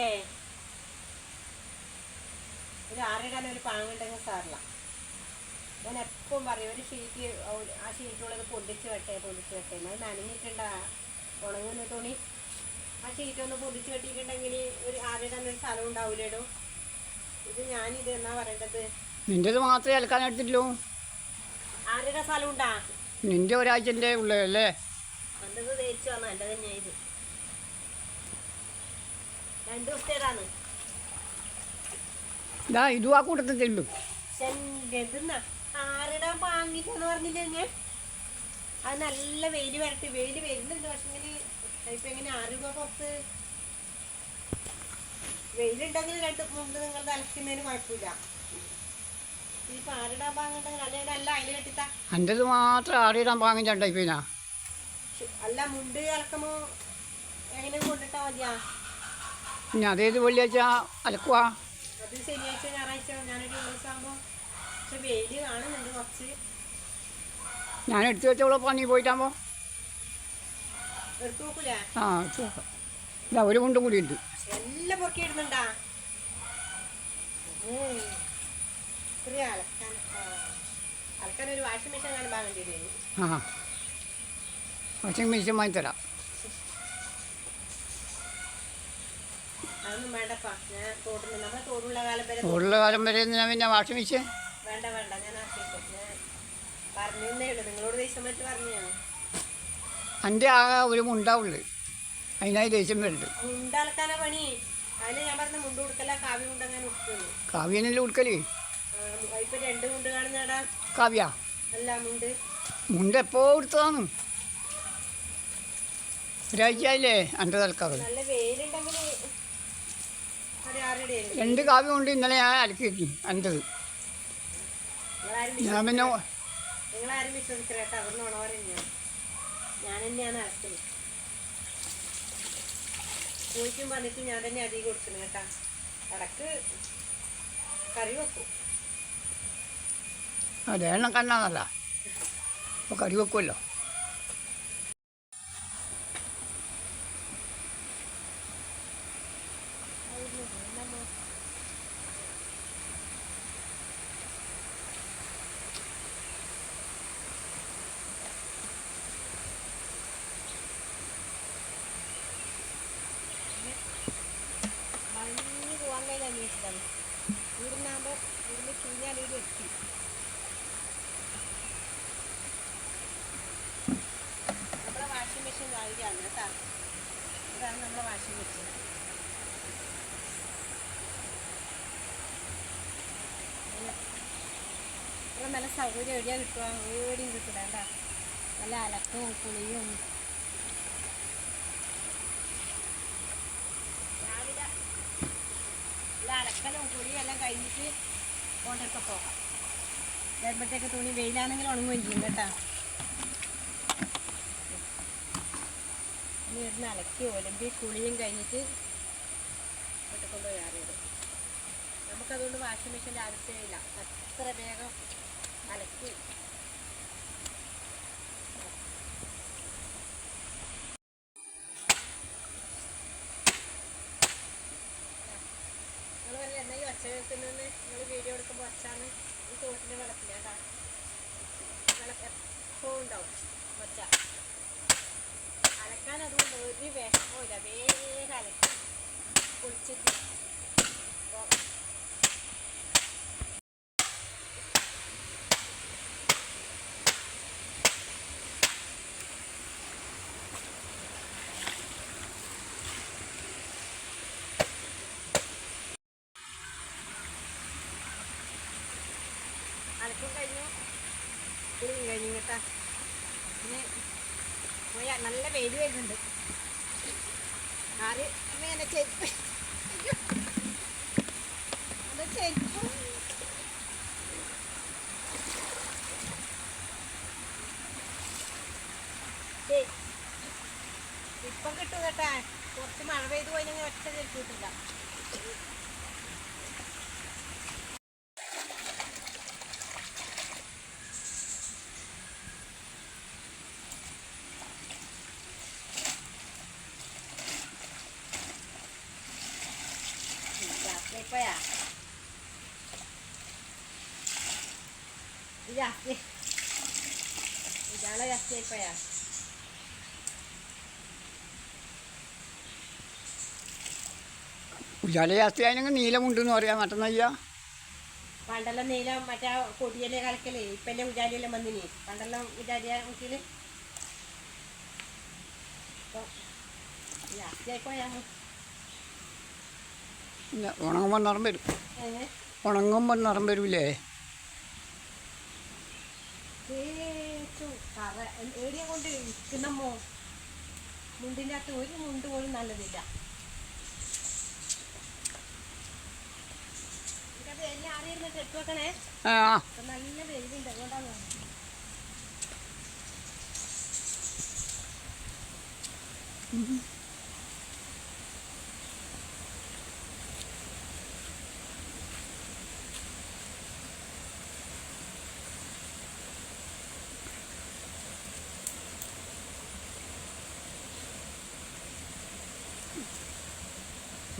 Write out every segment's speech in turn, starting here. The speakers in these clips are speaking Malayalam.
മറ്റേ ഒരു ആറിടാൻ ഒരു പാങ്ങുണ്ടെങ്കിൽ സാറില്ല. ഞാൻ എപ്പം പറയും ഒരു ഷീറ്റ് ആ ഷീറ്റുള്ളത് പൊന്തിച്ച് വെട്ടെ പൊന്തിച്ച് വെട്ടെ. അത് നനഞ്ഞിട്ടുണ്ട് ഉണങ്ങുന്ന തുണി. ആ ഷീറ്റ് ഒന്ന് പൊന്തിച്ച് വെട്ടിയിട്ടുണ്ടെങ്കിൽ ഒരു ആറിടാൻ ഒരു സ്ഥലം ഉണ്ടാവില്ലേടോ? ഇത് ഞാനിത് എന്നാ പറയേണ്ടത്? നിന്റേത് മാത്രമേ അലക്കാൻ എടുത്തിട്ടുള്ളൂ. ആരുടെ സ്ഥലം ഉണ്ടാ? നിന്റെ ഒരാഴ്ചന്റെ ഉള്ളതല്ലേ നല്ലത് തേച്ച് തേച്ചു എന്റെ തന്നെ ഇത്. രണ്ട് ദിവസത്തേതാണ് ഇതാ ഇതും ആ കൂട്ടത്തിലുള്ളൂ ചെന്തെന്നാ ആരുടെ വാങ്ങിട്ടെന്ന് പറഞ്ഞില്ല ഞാൻ അത് നല്ല വെയിൽ വരട്ടെ. വെയിൽ വരുന്നുണ്ട്. പക്ഷെങ്കിൽ ഇപ്പൊ എങ്ങനെ ആറിടുക പുറത്ത്? വെയിലുണ്ടെങ്കിൽ രണ്ട് മുമ്പ് നിങ്ങൾ തലക്കുന്നതിന് കുഴപ്പമില്ല. കെട്ടിത്താ. മാത്രം ആറിയിടാൻ പാങ്ങിച്ചുണ്ടായി പിന്നെ അല്ല മുണ്ട് അലക്കുമ്പോ എങ്ങനെ കൊണ്ടിട്ടാ മതിയാ? പിന്നെ അതേത് വെള്ളിയാഴ്ച അലക്കുക അത് ശനിയാഴ്ച ഞായറാഴ്ച ഞാനൊരു ദിവസമാകുമ്പോ പക്ഷെ വെയിൽ കാണുന്നുണ്ട് കുറച്ച്. ഞാൻ എടുത്തു വെച്ചോളൂ പണി പോയിട്ടാകുമ്പോൾ എടുത്തു നോക്കൂലേ? ആ എടുത്ത് നോക്കാം. ഇതാ ഒരു കൊണ്ടും കൂടി ഉണ്ട്. എല്ലാം പൊറുക്കി ഇടുന്നുണ്ടാ? ഉം. ഇത്രയും അലക്കാൻ ആ. അലക്കാൻ ഒരു വാഷിംഗ് മെഷീൻ കാണാൻ വാങ്ങേണ്ടി വാഷിംഗ് മെഷീൻ വാങ്ങിത്തരാം. അതൊന്നും വേണ്ടപ്പാ ഞാൻ തോട്ടിൽ നമ്മളെ തോടുള്ള കാലം വരെ ഉള്ള കാലം വരെ ഞാൻ പിന്നെ വാഷിംഗ് മെഷീൻ? വേണ്ട വേണ്ട. ഞാൻ ആക്കിയിട്ട് ഞാൻ പറഞ്ഞേ ഉള്ളൂ. നിങ്ങളോട് ദേഷ്യം പറ്റി പറഞ്ഞു ഞാൻ എന്റെ ആകെ ഒരു മുണ്ടാവുള്ളു അതിനായി ദേഷ്യം വരുന്നുണ്ട് പണി? അതിന് ഞാൻ പറഞ്ഞ മുണ്ട് കൊടുക്കല. കാവ്യ മുണ്ടങ്ങനെ ഉടുക്കുന്നു കാവ്യനല്ലേ ഉടുക്കൽ? ഇപ്പൊ രണ്ട് മുണ്ട് കാണുന്നടാ കാവ്യ? അല്ല മുണ്ട്. മുണ്ട് എപ്പോ എടുത്തതാണ് ഒരാഴ്ച ആയില്ലേ എന്റെ തൽക്കാലം. നല്ല വെയിലുണ്ടെങ്കിൽ രണ്ട് കാവ്യ കൊണ്ട് ഇന്നലെ ഞാൻ അലക്കി എന്റെത് ഞാൻ പിന്നെ നിങ്ങളാരും വിശ്വസിക്കലേട്ടോ അവിടുന്ന് ഞാൻ തന്നെയാണ് ഞാൻ തന്നെ അധികം കൊടുക്കുന്നത് കേട്ടാ. ഇടയ്ക്ക് കറി വെക്കും. അതെ എണ്ണം കണ്ണാന്നല്ല. അപ്പോൾ കറി വെക്കുമല്ലോ ഇവിടുന്ന് ചീഞ്ഞാൽ ഇവിടെ എത്തി നമ്മുടെ വാഷിംഗ് മെഷീൻ കാണിക്കാണ് കേട്ടാ ഇതാണ് നമ്മുടെ വാഷിംഗ് മെഷീൻ നല്ല സൗകര്യം എവിടെയാണ് കിട്ടുക? എവിടെയും കിട്ടില്ല കേട്ടോ നല്ല അലക്കവും കുളിയും രാവിലെ എല്ലാ അലക്കലും കുളിയും എല്ലാം കഴിഞ്ഞിട്ട് കൊണ്ടൊക്കെ പോകാം. വരുമ്പോഴത്തേക്ക് തുണി വെയിലാണെങ്കിൽ ഉണങ്ങുകയും ചെയ്യും കേട്ടാ. ഇനി ഇരുന്ന് അലക്കി ഒലമ്പി കുളിയും കഴിഞ്ഞിട്ട് വീട്ടിൽ കൊണ്ടുപോയി നമുക്കതുകൊണ്ട് വാഷിംഗ് മെഷീന്റെ ആവശ്യമില്ല അത്ര വേഗം അലക്കി നിങ്ങൾ വല്ല എന്നാ നിന്ന് നിങ്ങൾ വീഡിയോ എടുക്കുമ്പോൾ ഒച്ചാണ് ഈ തോട്ടിന്റെ വെള്ളത്തില്ല കേട്ടോ. വെള്ളം എപ്പോഴും ഉണ്ടാവും? ഒച്ച അലക്കാൻ അതുകൊണ്ട് ഒരു വിഷമമില്ല വേഗം അലക്കി. കുളിച്ചിട്ട്. excited. ജാസ്തി ഇയാളെ ജാസ്തി ആയിപ്പോയാ ഉജാല ജാസ്തി ആയെങ്കിൽ നീലമുണ്ടെന്ന് പറയാം മറ്റന്നയ്യ പണ്ടെല്ലാം നീല മറ്റേ കൊടിയല്ലേ കളക്കൽ ഇപ്പല്ലേ ഉജാലിയെല്ലാം വന്നിനി. പണ്ടെല്ലാം ഉജാലിയ പിന്നെ ഉണങ്ങുമ്പോൾ നിറം വരും. ഉണങ്ങുമ്പോൾ നിറം വരൂലേ? കറ ഏടിയെ കൊണ്ട് ഇരിക്കുന്നമ്മോ മുണ്ടിന്റെ അകത്ത് ഒരു മുണ്ട് പോലും നല്ലതില്ല. നല്ല വെയിലുണ്ട് അതുകൊണ്ടാണ്.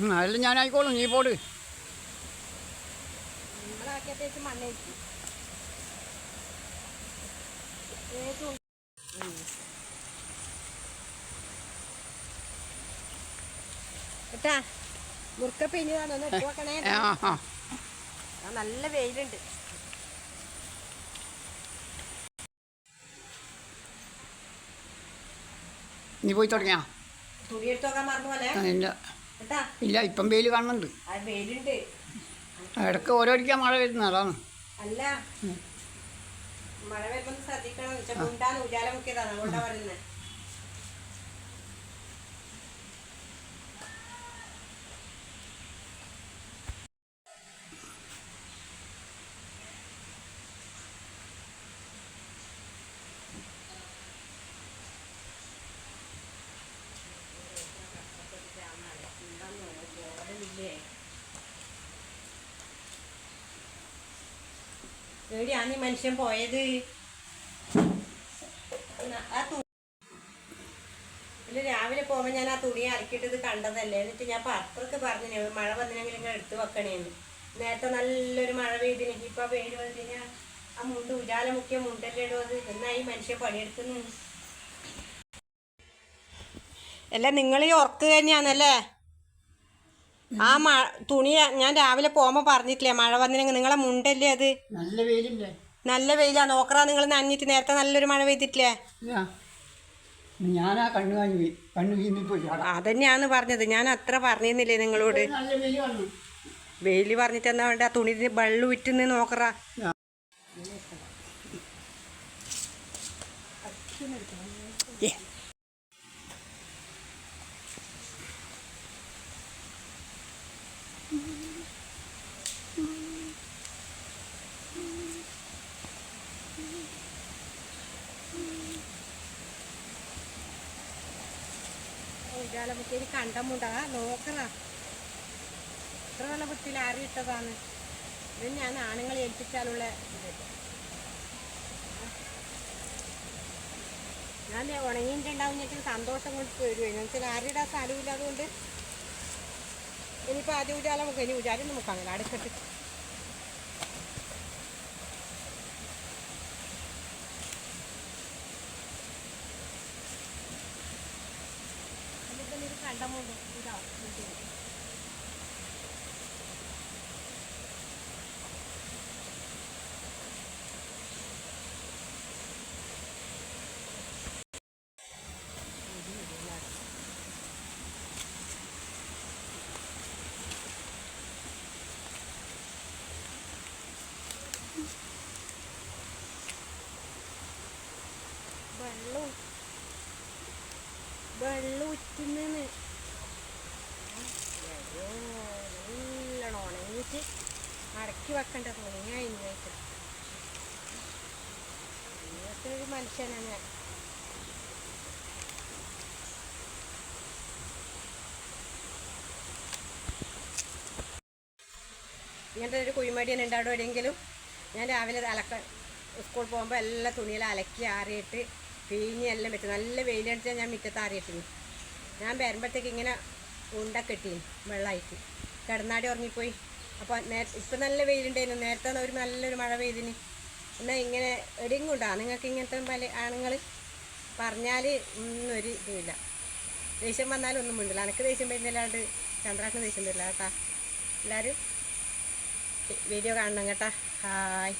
ഉം, ഞാൻ ആയിക്കോളും നീ പോട്. മുറുക്ക പിഞ്ഞതാണ് നല്ല വെയിലുണ്ട്. നീ പോയി തുടങ്ങിയാ? തുണി എടുത്ത് മറന്നു പോലെ? ഇല്ല. ഇല്ല ഇപ്പം വെയിൽ കാണുന്നുണ്ട്. ഇടയ്ക്ക് ഓരോരിക്കാൻ മഴ വരുന്ന അതാണ്. അല്ല. മഴ വരുമ്പോൾ ശ്രദ്ധിക്കണം. ഉജാല മുക്കിയതാണ്. അതുകൊണ്ടാണ് പറയുന്നത് എവിടെയാണ് ഈ മനുഷ്യൻ പോയത് ആ തുണി രാവിലെ പോകുമ്പോൾ ഞാൻ ആ തുണി അലക്കിയിട്ടത് കണ്ടതല്ലേ. എന്നിട്ട് ഞാൻ അപ്പുറത്ത് പറഞ്ഞു മഴ വന്നിനെങ്കിൽ ഇങ്ങനെ എടുത്തു വെക്കണേന്ന്. നേരത്തെ നല്ലൊരു മഴ പെയ്തിന്. ഇപ്പൊ വെയിൽ വന്നു കഴിഞ്ഞാൽ ആ മുണ്ട് ഉജാല മുക്കിയ മുണ്ടല്ലേ ഇടും അത്. എന്നാ ഈ മനുഷ്യൻ പണിയെടുക്കുന്നു അല്ല നിങ്ങൾ ഈ ഉറക്ക് തന്നെയാണല്ലേ? ആ മ തുണി ഞാൻ രാവിലെ പോകുമ്പോ പറഞ്ഞിട്ടില്ലേ മഴ വന്നിനെങ്കിൽ നിങ്ങളെ മുണ്ടല്ലേ അത്? നല്ല വെയിലില്ലേ നല്ല വെയിലാ നോക്കറാ നിങ്ങൾ നനഞ്ഞിട്ട് നേരത്തെ നല്ലൊരു മഴ പെയ്തിട്ടില്ലേ? ഞാനാ കണ്ണു കാഞ്ഞു കണ്ണു അതന്നെയാന്ന് പറഞ്ഞത് ഞാൻ അത്ര പറഞ്ഞിരുന്നില്ലേ നിങ്ങളോട്? വെയിൽ വെയിൽ പറഞ്ഞിട്ട് എന്നാ വേണ്ട ആ തുണി വെള്ളം വിറ്റുന്ന് നോക്കറ. ഏ. ഉജാലമുക്കേരി കണ്ടമുണ്ടാ നോക്കറാ എത്ര നല്ല വൃത്തിയിൽ ആറിയിട്ടതാണ് ഇത് ഞാൻ ആണുങ്ങളെ ഏൽപ്പിച്ചാലുള്ള ഇത്. ഞാൻ ഉണങ്ങിയിട്ടുണ്ടാവുന്നെങ്കിൽ സന്തോഷം കൊണ്ട് പോരുവേ ഞങ്ങൾക്ക് ആരുടെ സ്ഥലമില്ല അതുകൊണ്ട്. ഇനിയിപ്പോൾ ആദ്യം ഉജാല നമുക്ക് ഇനി ഉജാല നമുക്ക് അങ്ങനെ അടുക്കട്ട് എന്നിട്ട് ഇത് കണ്ടമുണ്ട് ഇതാവും ഇതിന്. വെള്ളം വെള്ളം ഉറ്റുന്നു നല്ലോണം ഉണങ്ങിയിട്ട് അടക്കി വെക്കണ്ട തുണിയായി ഇങ്ങോട്ട് ഇങ്ങനത്തെ ഒരു മനുഷ്യനാണ് ഞാൻ. ഇങ്ങനത്തെ ഒരു കുഴിമടിയൻ ഉണ്ട് അവിടെ എവിടെയെങ്കിലും ഞാൻ രാവിലെ അലക്ക സ്കൂൾ പോകുമ്പോൾ എല്ലാ തുണിയിലും അലക്കി ആറിയിട്ട് പിഴിഞ്ഞ് എല്ലാം വെച്ച് നല്ല വെയിലടിച്ചാൽ ഞാൻ മുറ്റത്ത് ആറിയിട്ടിന് ഞാൻ വരുമ്പോഴത്തേക്ക് ഇങ്ങനെ ഉണ്ട കെട്ടി വെള്ളമായിട്ട് കിടന്നാടി ഉറങ്ങിപ്പോയി. അപ്പോൾ നേ ഇപ്പം നല്ല വെയിലുണ്ടായിരുന്നു നേരത്തെ ഒരു നല്ലൊരു മഴ പെയ്തിന്. എന്നാൽ ഇങ്ങനെ എടിയും കൊണ്ടാ നിങ്ങൾക്ക് ഇങ്ങനത്തെ പല ആണുങ്ങൾ പറഞ്ഞാൽ ഒന്നും ഒരു ഇതില്ല. ദേഷ്യം വന്നാലും ഒന്നും മിണ്ടില്ല. എനിക്ക് ദേഷ്യം വരുന്നില്ലാണ്ട് ചന്ദ്രാട്ടിന് ദേഷ്യം വരില്ല കേട്ടാ. എല്ലാവരും വീഡിയോ കാണണം കേട്ടാ. ഹായ്.